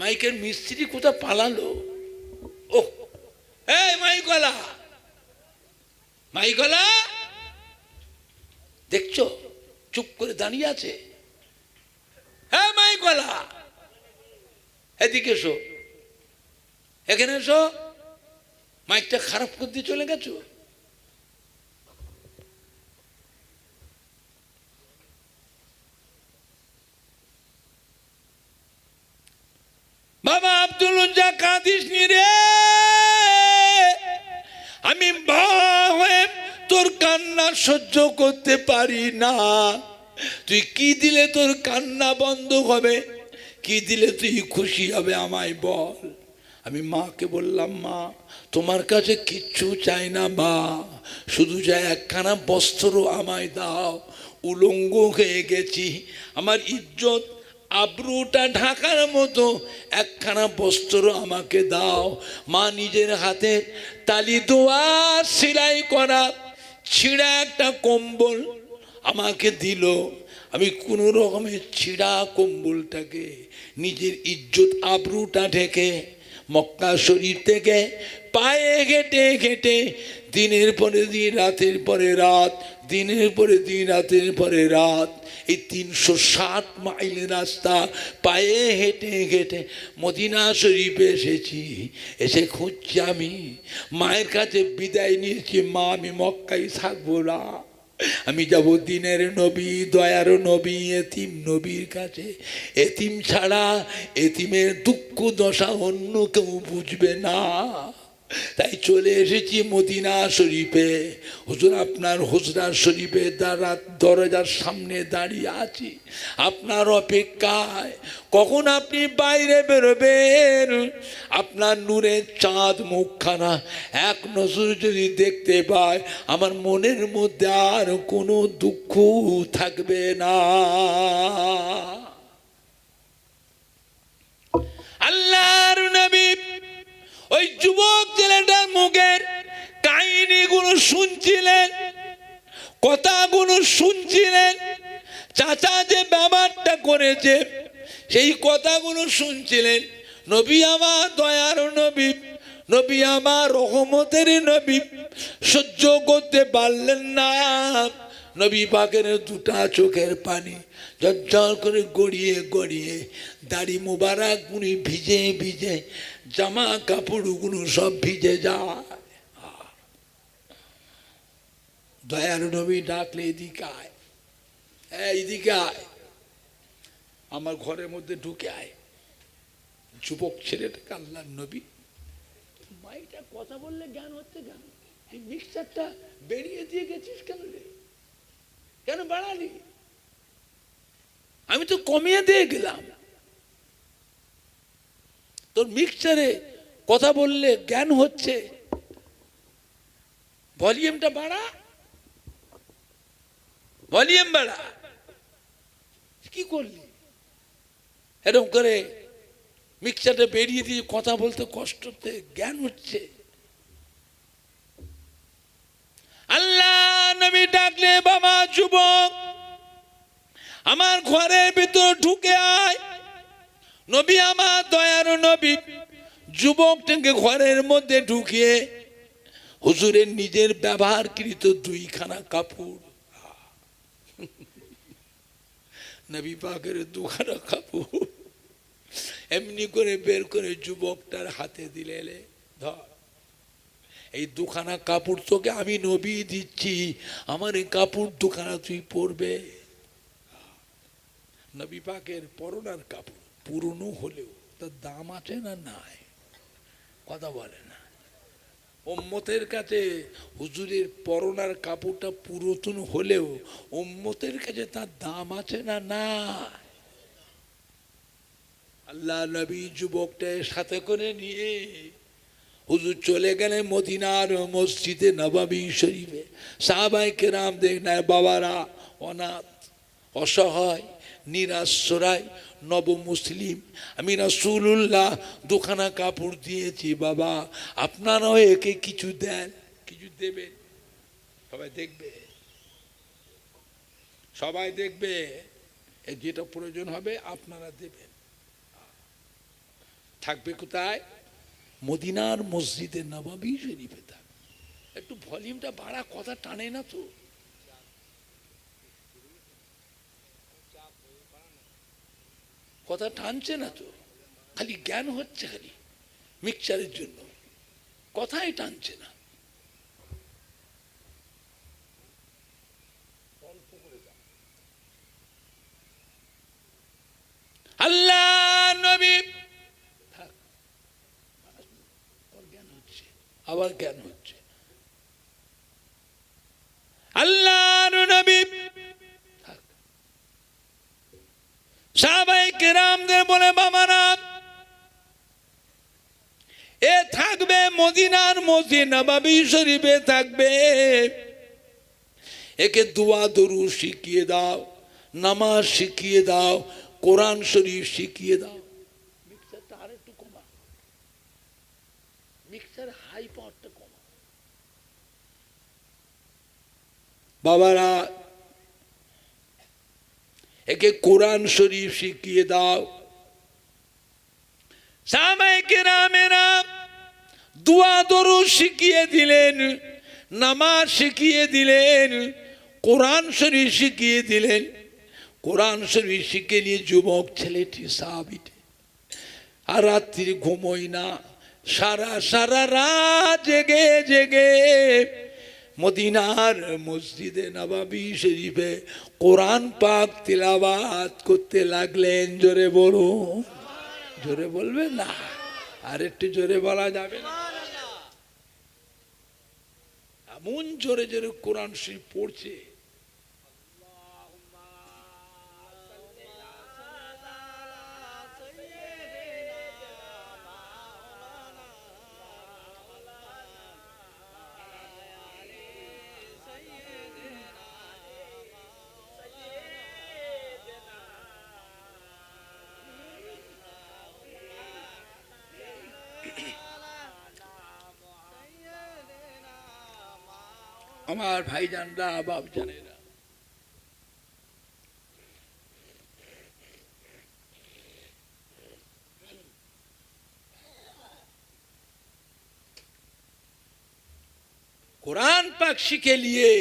মাইকের মিস্ত্রি কোথা পালালো? ও মাইকলা মাইকলা, দেখছ? চুপ করে দাঁড়িয়ে আছে। হ্যাঁ মাইকলা, এদিকে এসো। এখানে এসো, মাইকটা খারাপ করে দিয়ে চলে গেছো? বাবা আব্দুল উজ্জা কাঁদিস নি রে। আমি হয়ে তোর কান্না সহ্য করতে পারি না। তুই কি দিলে তোর কান্না বন্ধ হবে? কি দিলে তুই খুশি হবে আমায় বল। আমি মাকে বললাম, মা, তোমার কাছে কিচ্ছু চাই না, মা। শুধু যা একখানা বস্ত্র আমায় দাও। উলঙ্গ হয়ে গেছি। আমার ইজ্জত আব্রুটা ঢাকার মতো। একখানা বস্ত্র আমাকে দাও। মা নিজের হাতে তালি দোয়া, সেলাই করা, ছিঁড়া একটা কম্বল আমাকে দিল। আমি কোনো রকমের ছিঁড়া কম্বলটাকে, নিজের ইজ্জত আবরুটা ঢেকে, মক্কা শরীর থেকে পায়ে হেঁটে হেঁটে দিনের পরে দিন, রাতের পরে রাত দিনের পরে দিন রাতের পরে রাত। এই তিনশো ষাট মাইল রাস্তা, পায়ে হেঁটে হেঁটে মদিনা শরীফে এসেছি। এসে খুঁজছি আমি। মায়ের কাছে বিদায় নিয়েছি, মা, আমি মক্কাই থাকব না। আমি যাব দিনের নবী, দয়ার নবী, এতিম নবীর কাছে। এতিম ছাড়া এতিমের দুঃখ দশা অন্য কেউ বুঝবে না। তাই চলে এসেছি মদিনা শরীফে। হুজুর, আপনার হুজরা শরীফে দ্বারা দরজার সামনে দাঁড়িয়ে আছি। আপনার অপেক্ষায়। কখন আপনি বাইরে বেরোবেন? আপনার নূরের চাঁদ মুখখানা এক নজর যদি দেখতে পায় আমার মনের মধ্যে আর কোনো দুঃখ থাকবে না। আল্লাহর নবী ওই যুবক ছেলেটার মুখের কাহিনীগুলো শুনছিলেন, কথাগুলো শুনছিলেন, চাচা যে ব্যবহারটা করেছে, সেই কথাগুলো শুনছিলেন। নবী আমার দয়ার নবী নবী আমার রহমতের নবী, সহ্য করতে পারলেন না। নবী পাকের দুটা চোখের পানি জজ্জল করে গড়িয়ে গড়িয়ে, দাড়ি মোবারক গুলি ভিজে ভিজে জামা কাপড়গুলো সব ভিজে যায়। দয়ার নবী ডাকলে, এদিকে আয়। এদিকে আয়। আমার ঘরের মধ্যে ঢুকে আয়। যুবক ছেলেটাকে আল্লাহ নবী। মাইটা কথা বললে জ্ঞান হচ্ছে কেন? এই মিক্সারটা বেরিয়ে দিয়ে গেছিস কেন রে? কেন বাড়ালি? আমি তো কমিয়ে দিয়ে গেলাম। তোর মিক্সারে কথা বললে জ্ঞান হচ্ছে। ভলিউমটা বাড়া। ভলিউম বাড়া। কি করলি? এরকম করে মিক্সারটা বেরিয়ে দিয়ে কথা বলতে কষ্টতে জ্ঞান হচ্ছে। আল্লাহ নবী ডাকলে, বাবা যুবক, আমার ঘরের ভিতর ঢুকে আয়। নবী আমার নবী যুবকটাকে ঘরের মধ্যে ঢুকিয়ে হুজুরের নিজের ব্যবহারকৃত দুইখানা কাপড়। নবী পাকের দুখানা কাপড়। এমনি করে বের করে যুবকটার হাতে দিলে ধর। এই দুখানা কাপড় তোকে আমি নবী দিচ্ছি, আমার এই কাপড় দুখানা তুই পরবে। নবী পাকের পরনার কাপড় পুরনো হলেও তার দাম আছে না নাই? কথা বলে না। ওম্মতের কাছে হুজুরের পরনার কাপড়টা পুরাতন হলেও ওম্মতের কাছে তার দাম আছে না না আল্লাহ নবী যুবকটা সাথে করে নিয়ে হুজুর চলে গেলেন মদিনার মসজিদে নবাবী শরীফে। সাহাবাই কেরাম দেখ না বাবারা অনাথ, অসহায় নিরাশ্রয় নব মুসলিম আমি রাসূলুল্লাহ দুখানা কাপড় দিয়েছি, বাবা। আপনারাও একে কিছু দেন, কিছু দেবেন। সবাই দেখবে। সবাই দেখবে। যেটা প্রয়োজন হবে, আপনারা দেবেন। থাকবে কোথায়? মদিনার মসজিদে নবাবি শরীফে থাকবে। একটু ভলিউমটা বাড়া, কথা টানে না তো। কথা টানছে না তো। খালি জ্ঞান হচ্ছে খালি মিক্সচারের জন্য। কথাই টানছে না। আবার জ্ঞান হচ্ছে আবার জ্ঞান হচ্ছে আল্লাহ নবী থাক। সাহাবাই কেরামদের বলে বাবারা এ থাকবে মদিনার মসজিদ নবাবি শরীফে থাকবে। একে দোয়া দরু শিখিয়ে দাও, নামাজ শিখিয়ে দাও, কোরআন শরীফ শিখিয়ে দাও। বাবারা, একে কোরআন শরীফ শিখিয়ে দাও সামাইকে রামেরা দুয়া দরু শিখিয়ে দিলেন, নামাজ শিখিয়ে দিলেন, কোরআন শরীফ শিখিয়ে দিলেন। কোরআন শরীফ শিখে নিয়ে যুবক ছেলেটি সাহাবিটি আর রাত্রি ঘুমোই না, সারা সারা রাত জেগে জেগে মদিনার মসজিদে নবাবি শরীফে কোরআন পাক তিলাবাত করতে লাগলেন, জোরে বলুন। জোরে বলবে না? আর একটু জোরে বলা যাবে না। এমন জোরে জোরে কোরআন শরীফ পড়ছে। আমার ভাইজানরা বাপ জানেরা কোরআন শিখে নিয়ে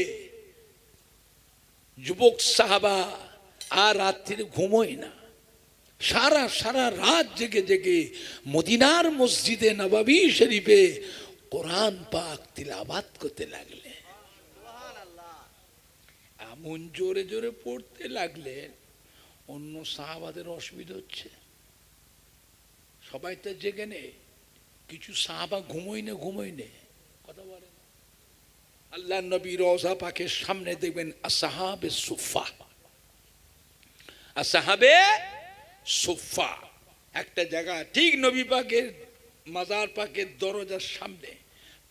যুবক সাহাবা আর রাত্রিরে ঘুমোয় না। সারা সারা রাত জেগে জেগে মদিনার মসজিদে নবাবি শরীফে কোরআন পাক তিলাবাত করতে লাগলে এমন জোরে জোরে পড়তে লাগলে অন্য সাহাবাদের অসুবিধা হচ্ছে। সবাই তো জেগে নে, কিছু সাহাবা ঘুমোই নে ঘুমোই নে, কথা বলে আল্লাহ নবী রওজা পাকের সামনে দেখবেন, আসাহাবে সুফা। আসাহাবে সুফা। একটা জায়গা, ঠিক নবী পাকের, মাজার পাকের দরজার সামনে,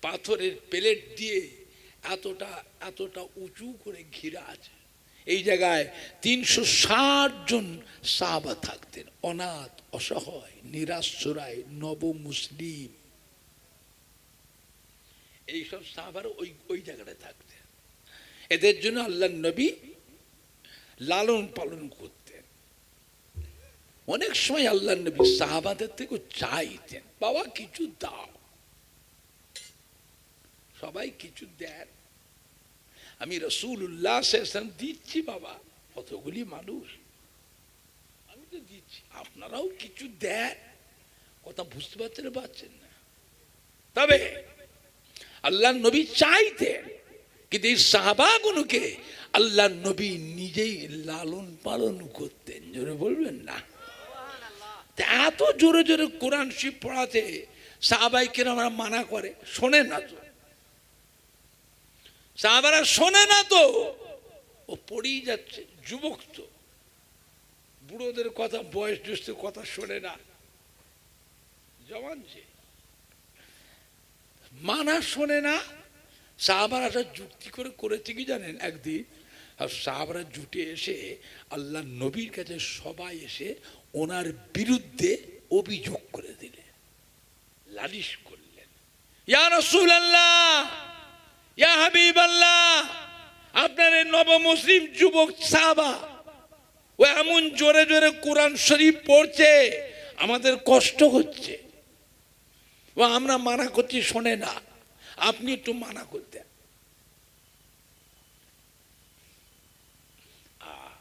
পাথরের প্লেট দিয়ে এতটা এতটা উঁচু করে ঘিরা আছে। এই জায়গায় তিনশো ষাট জন সাহাবা থাকতেন, অনাথ, অসহায়, নিরাশ্রয় নব মুসলিম এইসব সাহাবার ওই ওই জায়গাটায় থাকতেন। এদের জন্য আল্লাহ নবী লালন পালন করতেন। অনেক সময় আল্লাহ নবী সাহাবাদের থেকে চাইতেন, বাবা কিছু দাও। সবাই কিছু দেন। আমি রসুল উল্লাহ দিচ্ছি বাবা, কতগুলি মানুষ? আমি তো দিচ্ছি, আপনারাও কিছু দেন। কথা বুঝতে পারছেন পারছেন না? তবে আল্লাহ নবী চাইতেন, কিন্তু এই সাহাবাগুলোকে আল্লাহ নবী নিজেই লালন পালন করতেন। জোরে বলবেন না? এত জোরে জোরে কোরআন শিব পড়াতে সাহাবাইকে আমরা মানা করে শোনে না তো। সাহাবারা শোনে না তো। ও পড়েই যাচ্ছে, যুবক তো। বুড়োদের কথা বয়স জ্যেষ্ঠ কথা শোনে না। জওয়ান যে। মানা শোনে না। সাহাবারা যুক্তি করে করেছে কি জানেন একদিন? আর সাহাবারা জুটে এসে আল্লাহ নবীর কাছে সবাই এসে ওনার বিরুদ্ধে অভিযোগ করে দিলেন লালিশ করলেন। ইয়া রসুল আল্লাহ ইয়া আল্লাহ আপনার এই নবমুসলিম যুবক সাহাবা ও এমন জোরে জোরে কোরআন শরীফ পড়ছে আমাদের কষ্ট হচ্ছে। ও আমরা মানা করছি শোনে না আপনি একটু মানা করতেন। আহ,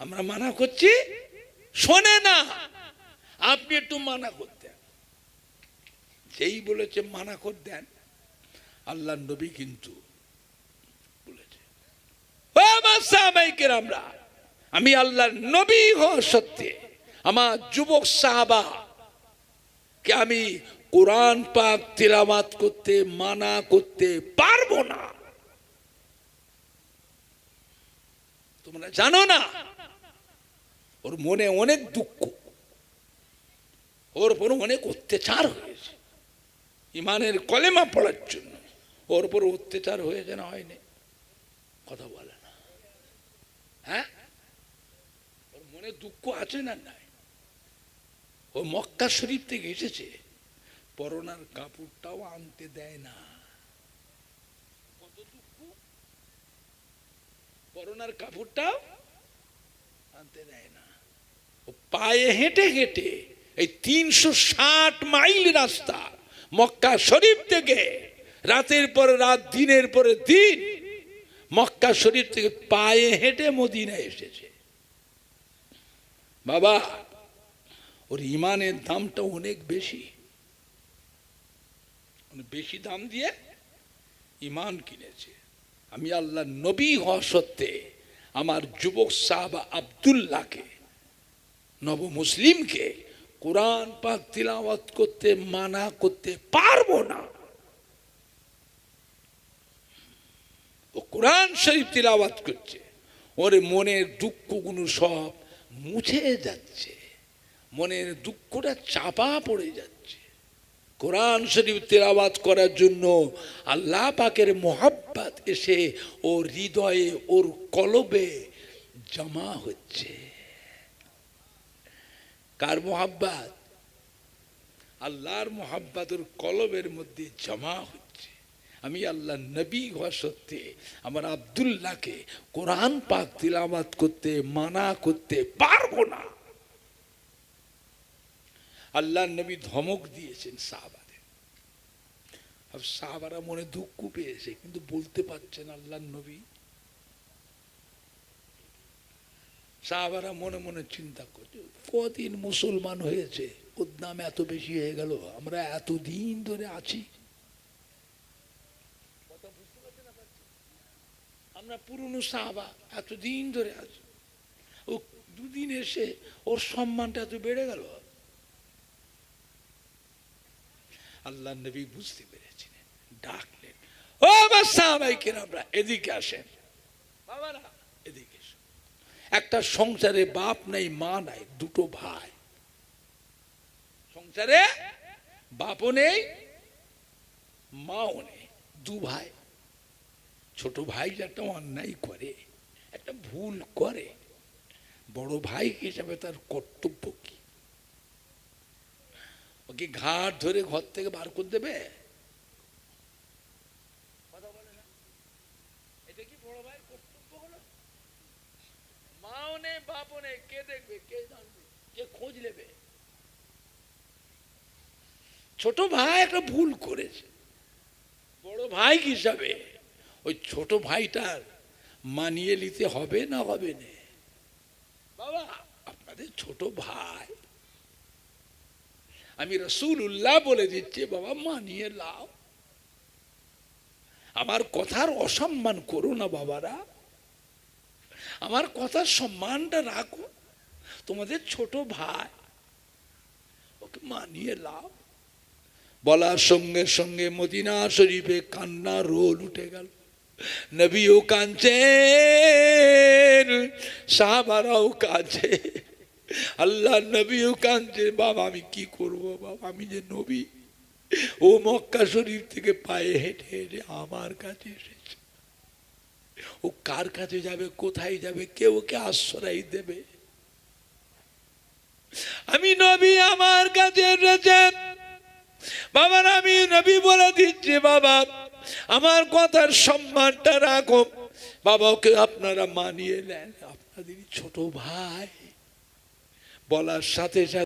আমরা মানা করছি শোনে না আপনি একটু মানা করতেন। যেই বলেছে মানা কর দেন আল্লাহ নবী কিন্তু বলেছে আমার আমি আল্লাহর নবী হওয়া সত্ত্বে আমার যুবক সাহাবা কে আমি কোরআন পাক তিলামাত করতে, মানা করতে পারব না। তোমরা জানো না, ওর মনে অনেক দুঃখ, ওর উপর অনেক অত্যাচার হয়েছে। ইমানের কলেমা পড়ার জন্য। ওর উপর অত্যাচার হয়েছে না। হয়নি কথা বলে না। হ্যাঁ? ওর মনে দুঃখ আছে না নাই? ও মক্কা শরীফ থেকে এসেছে। পরনার কাপড়টাও আনতে দেয় না। কত কাপড়টাও আনতে দেয় না। ও পায়ে হেঁটে হেঁটে এই তিনশো ষাট মাইল রাস্তা মক্কা শরীফ থেকে, রাতের পর রাত, দিনের পরে দিন, মক্কা শরীফ থেকে পায়ে হেঁটে মদিনা এসেছে। বাবা, ওর ইমানের দামটা অনেক বেশি। বেশি দাম দিয়ে ইমান কিনেছে। আমি আল্লাহ নবী হওয়া সত্ত্বে আমার যুবক সাহাবা আবদুল্লাহকে নব মুসলিমকে কোরআন পাক তিলাওয়াত করতে, মানা করতে পারব না। ও কোরআন শরীফ তিলাওয়াত করছে, ওর মনের দুঃখগুলো সব মুছে যাচ্ছে, মনের দুঃখটা চাপা পড়ে যাচ্ছে। কোরআন শরীফ তেলাওয়াত করার জন্য আল্লাহ পাকের মোহাব্বাত এসে ওর হৃদয়ে, ওর কলবে জমা হচ্ছে। কার মোহাব্বাত? আল্লাহর মোহাব্বাত ওর কলবের মধ্যে জমা হচ্ছে। আমি আল্লাহ নবী হওয়া সত্ত্বে আমার আবদুল্লাহকে কোরআন পাক তিলাবাত করতে, মানা করতে পারব না। আল্লাহ নবী ধমক দিয়েছেন সাহাবাদের। আর সাহাবারা মনে দুঃখ পেয়েছে, কিন্তু বলতে পারছেন আল্লাহ নবী সাহাবারা মনে মনে চিন্তা করছে, কদিন মুসলমান হয়েছে ওর এত বেশি হয়ে গেল, আমরা এতদিন ধরে আছি। আমরা পুরনো সাহাবা, এতদিন ধরে আছি। ও দুদিন এসে ওর সম্মানটা এত বেড়ে গেল। আল্লাহ নবী বুঝতে পেরেছিলেন, ডাকলেন, ও আমার সাহাবাইকে আমরা এদিকে আসেন। বাবারা। একটা সংসারে বাপ নাই, মা নাই, দুটো ভাই। সংসারে বাপও নেই, মাও নেই, দু ভাই। ছোট ভাই একটা অন্যায় করে, একটা ভুল করে, বড় ভাই হিসাবে তার কর্তব্য কি? ওকে ঘাট ধরে ঘর থেকে বার করে দেবে? এটা কি বড় ভাই কর্তব্য হলো? মাও নেই কে দেখবে, কে জানবে, কে খোঁজ নেবে? ছোট ভাই একটা ভুল করেছে। বড় ভাই হিসাবে ওই ছোট ভাইটার মানিয়ে নিতে হবে না হবে না? বাবা, আপনাদের ছোট ভাই। আমি রসুল উল্লাহ বলে দিচ্ছি, বাবা, মানিয়ে লাও আমার কথার অসম্মান করো না বাবারা। আমার কথার সম্মানটা রাখো। তোমাদের ছোট ভাই, ওকে মানিয়ে লাও। বলার সঙ্গে সঙ্গে মদিনা শরীফে কান্না রোল উঠে গেল। নবীও কাঁদছেন, সাহাবারাও কাঁদছে। আল্লাহ নবীও কাঁদছে বাবা, আমি কি করব বাবা, আমি যে নবী। ও মক্কা শরীফ থেকে পায়ে হেঁটে হেঁটে আমার কাছে এসেছে। ও কার কাছে যাবে, কোথায় যাবে কেউ ওকে আশ্রয় দেবে? আমি নবী আমার কাছে এসেছেন বাবার আমি নবী বলে দিচ্ছি, বাবা, আমার কথার সম্মানটা রাখো। বাবাকে আপনারা মানিয়ে নেন। আপনাদের ছোট ভাই। বলার সাথে সাথে